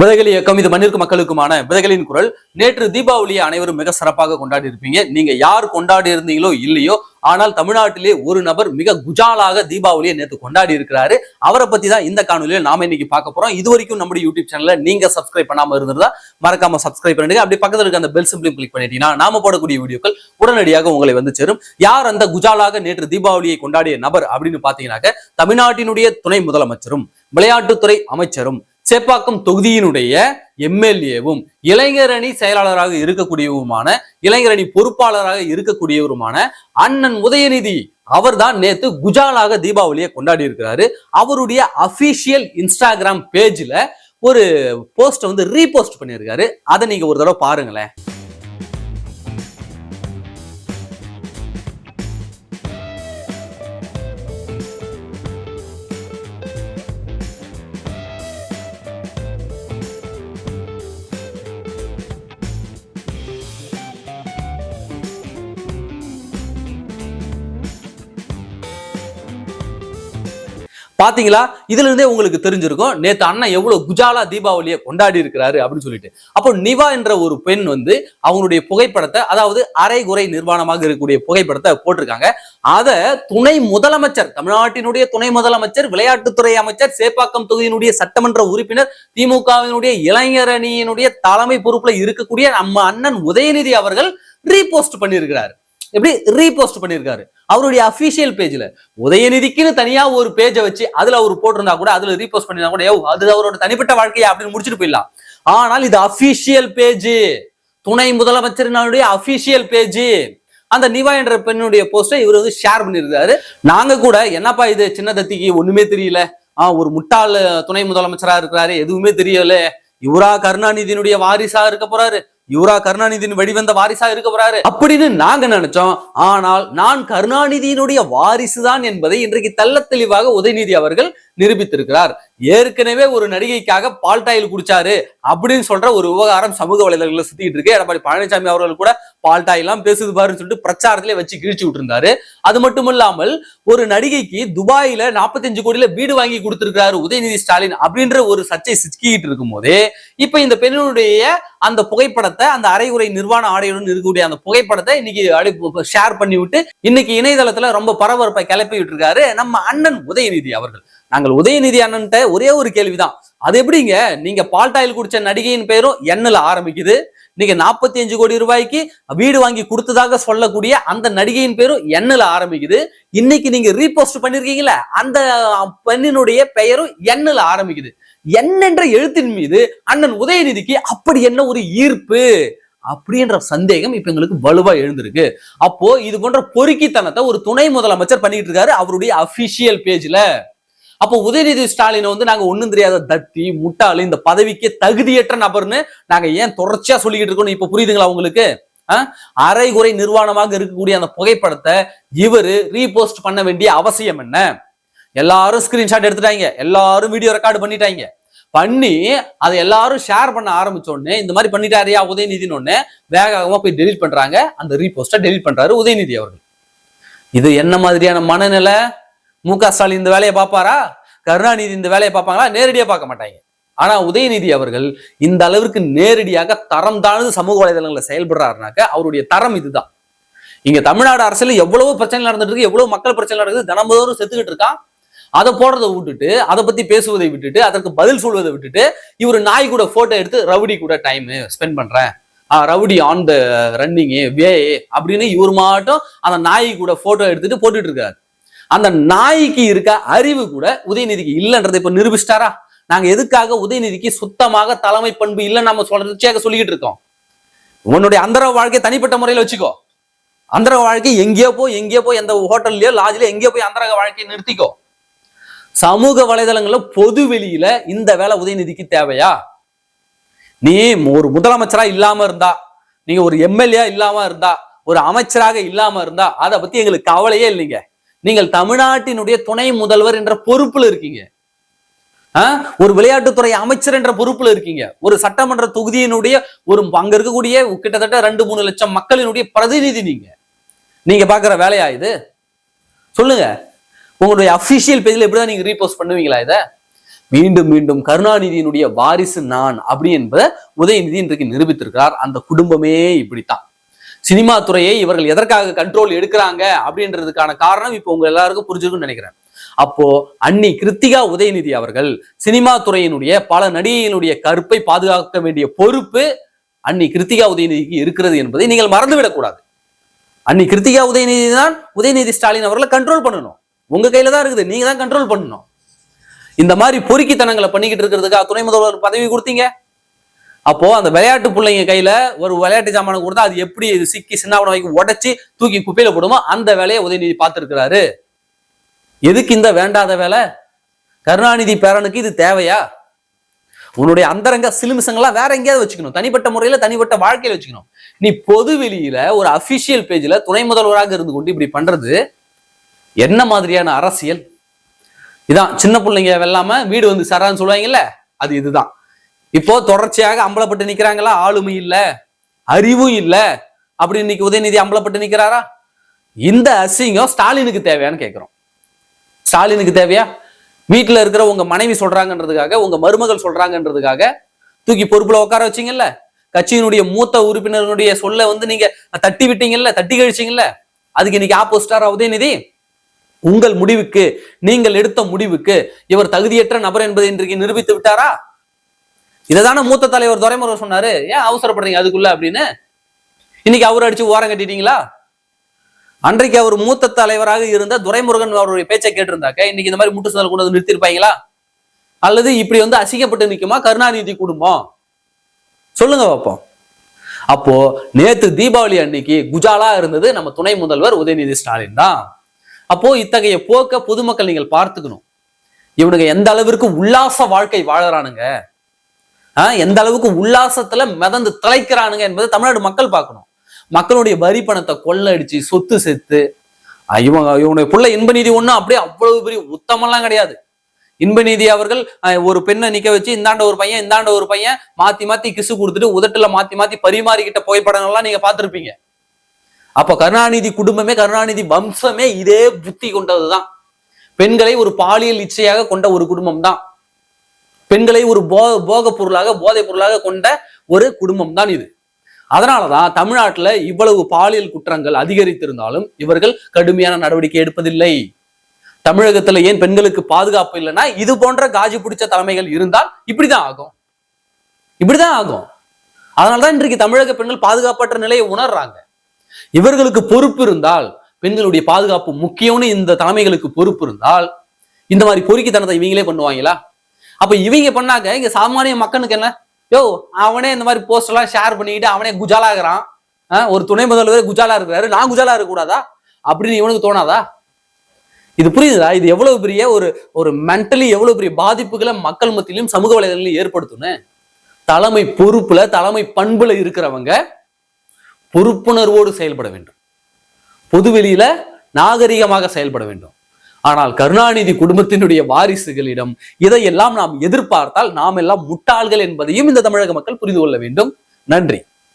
விதைகள் இயக்கம் இது மண்ணிற்கு மக்களுக்குமான விதைகளின் குரல். நேற்று தீபாவளியை அனைவரும் மிக சிறப்பாக கொண்டாடி இருப்பீங்க நீங்க யார் கொண்டாடி இருந்தீங்களோ இல்லையோ ஆனால் தமிழ்நாட்டிலே ஒரு நபர் மிக குஜாலாக தீபாவளியை நேற்று கொண்டாடி இருக்கிறாரு அவரை பத்தி தான் இந்த காணொலியில் நாம இன்னைக்கு பார்க்க போறோம். இது வரைக்கும் நம்முடைய யூடியூப் சேனல்ல நீங்க சப்ஸ்கிரைப் பண்ணாம இருந்திருந்தா மறக்காம சப்ஸ்கிரைப் பண்ணிடுங்க. அப்படி பக்கத்துல இருக்க அந்த பெல் சிம்பிளையும் கிளிக் பண்ணிட்டீங்கன்னா நாம போடக்கூடிய வீடியோக்கள் உடனடியாக உங்களை வந்து சேரும். யார் அந்த குஜாலாக நேற்று தீபாவளியை கொண்டாடிய நபர் அப்படின்னு பாத்தீங்கன்னாக்க தமிழ்நாட்டினுடைய துணை முதலமைச்சரும் விளையாட்டுத்துறை அமைச்சரும் சேப்பாக்கம் தொகுதியினுடைய எம்எல்ஏவும் இளைஞரணி செயலாளராக இருக்கக்கூடியவுமான இளைஞரணி பொறுப்பாளராக இருக்கக்கூடியவருமான அண்ணன் உதயநிதி அவர்தான் நேத்து குஜாலாக தீபாவளியை கொண்டாடி இருக்கிறாரு அவருடைய அபிஷியல் இன்ஸ்டாகிராம் பேஜ்ல ஒரு போஸ்ட் வந்து ரீபோஸ்ட் பண்ணியிருக்காரு. அதை நீங்க ஒரு தடவை பாருங்களேன். பாத்தீங்களா? இதுல இருந்தே உங்களுக்கு தெரிஞ்சிருக்கும். நேத்து அண்ணன் எவ்வளவு குஜாலா தீபாவளியை கொண்டாடி இருக்கிறாரு அப்படின்னு சொல்லிட்டு. அப்போ நிவா என்ற ஒரு பெண் வந்து அவங்களுடைய புகைப்படத்தை அதாவது அரைகுறை நிர்வாணமாக இருக்கக்கூடிய புகைப்படத்தை போட்டிருக்காங்க. அதை துணை முதலமைச்சர் தமிழ்நாட்டினுடைய துணை முதலமைச்சர் விளையாட்டுத்துறை அமைச்சர் சேப்பாக்கம் தொகுதியினுடைய சட்டமன்ற உறுப்பினர் திமுகவினுடைய இளைஞரணியினுடைய தலைமை பொறுப்புல இருக்கக்கூடிய நம்ம அண்ணன் உதயநிதி அவர்கள் ரீபோஸ்ட் பண்ணியிருக்கிறார். எப்படி ரீபோஸ்ட் பண்ணியிருக்காரு அவருடைய அஃபீஷியல் பேஜ்ல உதயநிதிக்குன்னு தனியா ஒரு பேஜை வச்சு அதுல அவர் போட்டிருந்தா கூட அதுல ரீபோஸ்ட் பண்ணிருந்தா கூட அது அவரோட தனிப்பட்ட வாழ்க்கையா? அப்படின்னு முடிச்சுட்டு போயிடலாம். ஆனால் இது அஃபீஷியல் பேஜ் துணை முதலமைச்சரினுடைய அஃபீஷியல் பேஜ் அந்த நிவா என்ற பெண்ணுடைய போஸ்டை இவர் வந்து ஷேர் பண்ணியிருக்காரு நாங்க கூட என்னப்பா இது? சின்ன தத்திக்கு ஒண்ணுமே தெரியல. ஆஹ் ஒரு முட்டாள் துணை முதலமைச்சரா இருக்கிறாரு. எதுவுமே தெரியல. இவரா கருணாநிதியினுடைய வாரிசா இருக்க போறாரு. இவரா கருணாநிதியின் வெளிவந்த வாரிசா இருக்க போறாரு. அப்படின்னு நாங்க நினைச்சோம். ஆனால் நான் கருணாநிதியினுடைய வாரிசு தான் என்பதை இன்றைக்கு தெள்ள தெளிவாக உதயநிதி அவர்கள் நிரூபித்திருக்கிறார். ஏற்கனவே ஒரு நடிகைக்காக பால்டாயில் குடிச்சாரு அப்படின்னு சொல்ற ஒரு விவகாரம் சமூக வலைதளங்களில் சுத்திட்டு இருக்கு. எடப்பாடி பழனிசாமி அவர்கள் கூட பால்டாயெல்லாம் பேசுது பாருன்னு சொல்லிட்டு பிரச்சாரத்திலே வச்சு கிழிச்சு விட்டுருந்தாரு. அது மட்டும் இல்லாமல் ஒரு நடிகைக்கு துபாயில 45 கோடியில வீடு வாங்கி கொடுத்திருக்கிறாரு உதயநிதி ஸ்டாலின் அப்படின்ற ஒரு சர்ச்சை சிக்கிக்கிட்டு இருக்கும் போதே இப்ப இந்த பெண்ணுடைய அந்த புகைப்படத்தை அந்த அரைகுறை நிர்வாண ஆடையுடன் இருக்கக்கூடிய அந்த புகைப்படத்தை இன்னைக்கு ஷேர் பண்ணி விட்டு இன்னைக்கு இணையதளத்துல ரொம்ப பரபரப்பை கிளப்பி விட்டு இருக்காரு நம்ம அண்ணன் உதயநிதி அவர்கள். நாங்கள் உதயநிதி அண்ணன்ட்ட ஒரே ஒரு கேள்விதான். அது எப்படிங்க? நீங்க பால்டாயில் குடிச்ச நடிகையின் பேரும் எண்ணில் ஆரம்பிக்குது. இன்னைக்கு நாற்பத்தி அஞ்சு கோடி ரூபாய்க்கு வீடு வாங்கி கொடுத்ததாக சொல்லக்கூடிய அந்த நடிகையின் பேரும் எண்ணில் ஆரம்பிக்குது. இன்னைக்கு நீங்க ரீபோஸ்ட் பண்ணிருக்கீங்களா அந்த பெண்ணினுடைய பெயரும் எண்ணில் ஆரம்பிக்குது. என்னென்ற எழுத்தின் மீது அண்ணன் உதயநிதிக்கு அப்படி என்ன ஒரு ஈர்ப்பு? அப்படின்ற சந்தேகம் இப்ப எங்களுக்கு வலுவா எழுந்திருக்கு. அப்போ இது போன்ற பொறுக்கித்தனத்தை ஒரு துணை முதலமைச்சர் பண்ணிட்டு இருக்காரு அவருடைய அபிஷியல் பேஜ்ல அப்போ உதயநிதி ஸ்டாலினை வந்து நாங்க ஒன்றும் தெரியாத தத்தி முட்டாளு இந்த பதவிக்கே தகுதியற்ற நபர்னு நாங்க ஏன் தொடர்ச்சியா சொல்லிக்கிட்டு இருக்கோம் இப்ப புரியுதுங்களா உங்களுக்கு? அரைகுறை நிர்வாணமாக இருக்கக்கூடிய அந்த புகைப்படத்தை இவர் ரீபோஸ்ட் பண்ண வேண்டிய அவசியம் என்ன? எல்லாரும் ஸ்கிரீன்ஷாட் எடுத்துட்டாங்க. எல்லாரும் வீடியோ ரெக்கார்டு பண்ணிட்டாங்க. பண்ணி அதை எல்லாரும் ஷேர் பண்ண ஆரம்பிச்சோடனே இந்த மாதிரி பண்ணிட்டாரியா உதயநிதினு ஒண்ணு வேகமாக வேகமா போய் டெலிட் பண்றாங்க. அந்த ரீபோஸ்டை டெலிட் பண்றாரு உதயநிதி அவர்கள். இது என்ன மாதிரியான மனநிலை? மு க ஸ்டாலின் இந்த வேலையை பார்ப்பாரா? கருணாநிதி இந்த வேலையை பார்ப்பாங்களா? நேரடியா பார்க்க மாட்டாங்க. ஆனா உதயநிதி அவர்கள் இந்த அளவிற்கு நேரடியாக தரம் தாழ்ந்து சமூக வலைதளங்களில் செயல்படுறாருனாக்க அவருடைய தரம் இதுதான். இங்க தமிழ்நாடு அரசியல் எவ்வளவு பிரச்சனை நடந்துட்டு இருக்கு எவ்வளவு மக்கள் பிரச்சனை நடக்குது தினந்தோறும் செத்துக்கிட்டு இருக்கான். அதை போடுறதை விட்டுட்டு அதை பத்தி பேசுவதை விட்டுட்டு அதற்கு பதில் சொல்வதை விட்டுட்டு இவர் நாய் கூட போட்டோ எடுத்து ரவுடி கூட டைம் ஸ்பெண்ட் பண்றேன். ஆஹ் rowdy on the running way அப்படின்னு இவர் மாட்டும் அந்த நாய் கூட போட்டோ எடுத்துட்டு போட்டுட்டு இருக்காரு. அந்த நாய்க்கு இருக்க அறிவு கூட உதயநிதிக்கு இல்லைன்றதை இப்ப நிரூபிச்சிட்டாரா? நாங்க எதுக்காக உதயநிதிக்கு சுத்தமாக தலைமை பண்பு இல்லைன்னு நம்ம சொல்றதுக்காக சொல்லிக்கிட்டு இருக்கோம். உன்னுடைய அந்தர வாழ்க்கையை தனிப்பட்ட முறையில் வச்சுக்கோ. அந்தரக வாழ்க்கை எங்கேயோ போய் எங்கேயோ போய் எந்த ஹோட்டல்லையோ லாஜ்லயோ எங்கேயோ போய் அந்தரக வாழ்க்கையை நிறுத்திக்கோ. சமூக வலைதளங்கள்ல பொது வெளியில இந்த வேலை உதயநிதிக்கு தேவையா? நீ ஒரு முதலமைச்சரா இல்லாம இருந்தா நீங்க ஒரு எம்எல்ஏ இல்லாம இருந்தா ஒரு அமைச்சராக இல்லாம இருந்தா அதை பத்தி எங்களுக்கு கவலையே இல்லைங்க. நீங்கள் தமிழ்நாட்டினுடைய துணை முதல்வர் என்ற பொறுப்புல இருக்கீங்க. ஆ? ஒரு விளையாட்டுத்துறை அமைச்சர் என்ற பொறுப்புல இருக்கீங்க. ஒரு சட்டமன்ற தொகுதியினுடைய ஒரு அங்க இருக்கக்கூடிய கிட்டத்தட்ட ரெண்டு மூணு லட்சம் மக்களினுடைய பிரதிநிதி நீங்க. நீங்க பாக்குற வேலையா இது? சொல்லுங்க. உங்களுடைய அபிஷியல் பேஜ்ல எப்படிதான் நீங்க ரீபோஸ்ட் பண்ணுவீங்களா இதை? மீண்டும் மீண்டும் கருணாநிதியினுடைய வாரிசு நான் அப்படி என்பதை உதயநிதி இன்றைக்கு நிரூபித்திருக்கிறார். அந்த குடும்பமே இப்படித்தான். சினிமா துறையை இவர்கள் எதற்காக கண்ட்ரோல் எடுக்கிறாங்க அப்படின்றதுக்கான காரணம் இப்போ உங்க எல்லாருக்கும் புரிஞ்சிருக்கும்னு நினைக்கிறேன். அப்போ அன்னி கிருத்திகா உதயநிதி அவர்கள் சினிமா துறையினுடைய பல நடிகையினுடைய கருப்பை பாதுகாக்க வேண்டிய பொறுப்பு அன்னி கிருத்திகா உதயநிதிக்கு இருக்கிறது என்பதை நீங்கள் மறந்துவிடக்கூடாது அன்னி கிருத்திகா உதயநிதி தான் உதயநிதி ஸ்டாலின் அவர்களை கண்ட்ரோல் பண்ணணும். உங்க கையில தான் இருக்குது நீங்க தான் கண்ட்ரோல் பண்ணணும். இந்த மாதிரி பொறுக்கித்தனங்களை பண்ணிக்கிட்டு இருக்கிறதுக்காக துணை முதல்வர் பதவி கொடுத்தீங்க. அப்போ அந்த விளையாட்டு பிள்ளைங்க கையில ஒரு விளையாட்டு ஜாமான கொடுத்தா அது எப்படி இது சிக்கி சின்னாவனம் வைக்க உடச்சி தூக்கி குப்பையில போடுமோ அந்த வேலையை உதயநிதி பார்த்திருக்கிறாரு. எதுக்கு இந்த வேண்டாத வேலை? கருணாநிதி பேரனுக்கு இது தேவையா? உன்னுடைய அந்தரங்க சிலுமிசங்கள்லாம் வேற எங்கேயாவது வச்சுக்கணும். தனிப்பட்ட முறையில தனிப்பட்ட வாழ்க்கையில வச்சுக்கணும். நீ பொது வெளியில ஒரு அபிஷியல் பேஜ்ல துணை முதல்வராக இருந்து கொண்டு இப்படி பண்றது என்ன மாதிரியான அரசியல்? இதான் சின்ன பிள்ளைங்க வெல்லாம வீடு வந்து சரான்னு சொல்லுவாங்கல்ல அது இதுதான். இப்போ தொடர்ச்சியாக அம்பலப்பட்டு நிக்கிறாங்களா? ஆளுமை இல்ல. அறிவும் இல்ல. அப்படின்னு இன்னைக்கு உதயநிதி அம்பலப்பட்டு நிக்கிறாரா? இந்த அசிங்கம் ஸ்டாலினுக்கு தேவையான்னு கேட்கிறோம் ஸ்டாலினுக்கு தேவையா? வீட்டுல இருக்கிற உங்க மனைவி சொல்றாங்கன்றதுக்காக உங்க மருமகள் சொல்றாங்கன்றதுக்காக தூக்கி பொறுப்புல உட்கார வச்சீங்கல்ல? கட்சியினுடைய மூத்த உறுப்பினருடைய சொல்ல வந்து நீங்க தட்டி விட்டீங்கல்ல தட்டி கழிச்சிங்கல்ல? அதுக்கு இன்னைக்கு ஆப்போசிட்டாரா உதயநிதி? உங்கள் முடிவுக்கு நீங்கள் எடுத்த முடிவுக்கு இவர் தகுதியற்ற நபர் என்பதை இன்றைக்கு நிரூபித்து விட்டாரா? இதை தானே மூத்த தலைவர் துரைமுருகன் சொன்னாரு. ஏன் அவசரப்படுறீங்க அதுக்குள்ள அப்படின்னு? இன்னைக்கு அவர் அடிச்சு ஓரம் கட்டிட்டீங்களா? அன்றைக்கு அவர் மூத்த தலைவராக இருந்த துரைமுருகன் அவருடைய பேச்சை கேட்டிருந்தாக்க இன்னைக்கு இந்த மாதிரி முட்டு சந்தல் கொண்டு வந்து நிறுத்திருப்பாங்களா அல்லது இப்படி வந்து அசிங்கப்பட்டு நிற்குமா கருணாநிதி குடும்பம். சொல்லுங்க பார்ப்போம் அப்போ நேத்து தீபாவளி அன்னைக்கு குஜாலா இருந்தது நம்ம துணை முதல்வர் உதயநிதி ஸ்டாலின் தான். அப்போ இத்தகைய போக்க பொதுமக்கள் நீங்கள் பார்த்துக்கணும். இவனுங்க எந்த அளவிற்கு உல்லாச வாழ்க்கை வாழறானுங்க? எந்த அளவுக்கு உல்லாசத்துல மிதந்து திளைக்கிறானுங்க என்பதை தமிழ்நாடு மக்கள் பார்க்கணும். மக்களுடைய வரி பணத்தை கொள்ளடிச்சு சொத்து செத்து இவங்க இவனுடைய புள்ள இன்ப நீதி ஒண்ணும் அப்படியே அவ்வளவு பெரிய உத்தமெல்லாம் கிடையாது. இன்ப நீதி அவர்கள் அஹ், ஒரு பெண்ணை நிக்க வச்சு இந்தாண்ட ஒரு பையன் இந்தாண்ட ஒரு பையன் மாத்தி மாத்தி கிசு கொடுத்துட்டு உதட்டுல மாத்தி மாத்தி பரிமாறிக்கிட்ட புகைப்படங்கள்லாம் நீங்க பார்த்திருப்பீங்க. அப்ப கருணாநிதி குடும்பமே கருணாநிதி வம்சமே இதே புத்தி கொண்டதுதான். பெண்களை ஒரு பாலியல் இச்சையாக கொண்ட ஒரு குடும்பம் தான் பெண்களை ஒரு போ போக பொருளாக போதைப் பொருளாக கொண்ட ஒரு குடும்பம் தான் இது. அதனாலதான் தமிழ்நாட்டுல இவ்வளவு பாலியல் குற்றங்கள் அதிகரித்திருந்தாலும் இவர்கள் கடுமையான நடவடிக்கை எடுப்பதில்லை. தமிழகத்துல ஏன் பெண்களுக்கு பாதுகாப்பு இல்லைன்னா இது போன்ற காஜி பிடிச்ச தலைமைகள் இருந்தால் இப்படிதான் ஆகும். இப்படிதான் ஆகும். அதனாலதான் இன்றைக்கு தமிழக பெண்கள் பாதுகாப்பற்ற நிலையை உணர்றாங்க. இவர்களுக்கு பொறுப்பு இருந்தால் பெண்களுடைய பாதுகாப்பு முக்கியம்னு இந்த தலைமைகளுக்கு பொறுப்பு இருந்தால் இந்த மாதிரி பொறுக்கித்தனத்தை இவங்களே பண்ணுவாங்களா? அப்ப இவங்க பண்ணாக்க இங்க சாமானிய மக்களுக்கு என்ன? யோ அவனே இந்த மாதிரி போஸ்ட் எல்லாம் ஷேர் பண்ணிக்கிட்டு அவனே குஜாலாகிறான். ஒரு துணை முதல்வர் குஜாலா இருக்கிறாரு. நான் குஜாலா இருக்கக்கூடாதா? அப்படின்னு இவனுக்கு தோணாதா? இது புரியுதா இது எவ்வளவு பெரிய ஒரு ஒரு மென்டலி எவ்வளவு பெரிய பாதிப்புகளை மக்கள் மத்தியிலும் சமூக வலைதளங்களிலும் ஏற்படுத்தணும் தலைமை பொறுப்புல தலைமை பண்புல இருக்கிறவங்க பொறுப்புணர்வோடு செயல்பட வேண்டும். பொதுவெளியில நாகரிகமாக செயல்பட வேண்டும். ஆனால் கருணாநிதி குடும்பத்தினுடைய வாரிசுகளிடம் இதையெல்லாம் நாம் எதிர்பார்த்தால் நாம் எல்லாம் முட்டாள்கள் என்பதையும் இந்த தமிழக மக்கள் புரிந்து கொள்ள வேண்டும். நன்றி.